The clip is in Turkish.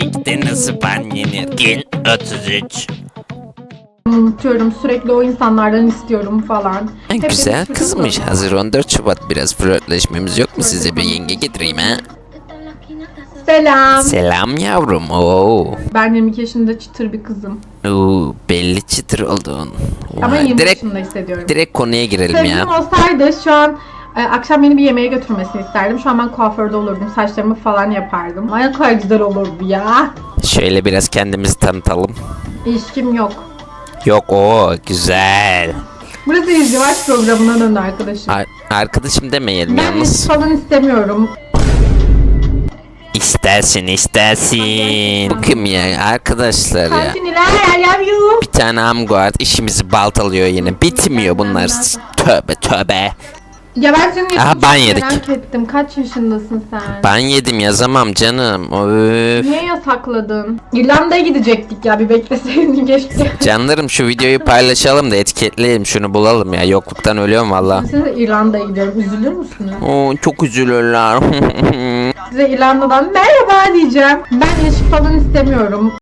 Tik'te nasıl ban yenir? Gün 33. unutuyorum. Sürekli o insanlardan istiyorum falan. En Hep güzel demiştim, kızmış. Hazır 14 Şubat biraz flörtleşmemiz yok mu size bir yenge getireyim ha? Selam. Selam yavrum. Oo. Ben 22 yaşında çıtır bir kızım. Oo, belli çıtır oldun. Ama Vay, 20 direkt yaşında hissediyorum. direkt konuya girelim Sevgilim ya. olsaydı şu an akşam beni bir yemeğe götürmesini isterdim. Şu an ben kuaförde olurdum. Saçlarımı falan yapardım. Ay ne kadar güzel olurdu ya. Şöyle biraz kendimizi tanıtalım. İlişkim yok. Yok o güzel. Burası izdivaç programına döndü arkadaşım. Ar- arkadaşım demeyelim Ben yalnız. ilişki falan istemiyorum. İstersin istersin. Kim ya arkadaşlar ya. Bir tane amguard işimizi baltalıyor yine. Bitmiyor bunlar. Tövbe tövbe. Ya ben senin yaşını Aha, çok ban yedik. merak ettim. Kaç yaşındasın sen? Ben yedim yazamam canım. Öf. Niye yasakladın? İrlanda'ya gidecektik ya bir bekleseydin keşke. Canlarım şu videoyu paylaşalım da etiketleyelim şunu bulalım ya. Yokluktan ölüyorum valla. Size İrlanda'ya gidiyorum. Üzülür müsünüz? Oo, çok üzülürler. Size İrlanda'dan merhaba diyeceğim. Ben ilişki falan istemiyorum.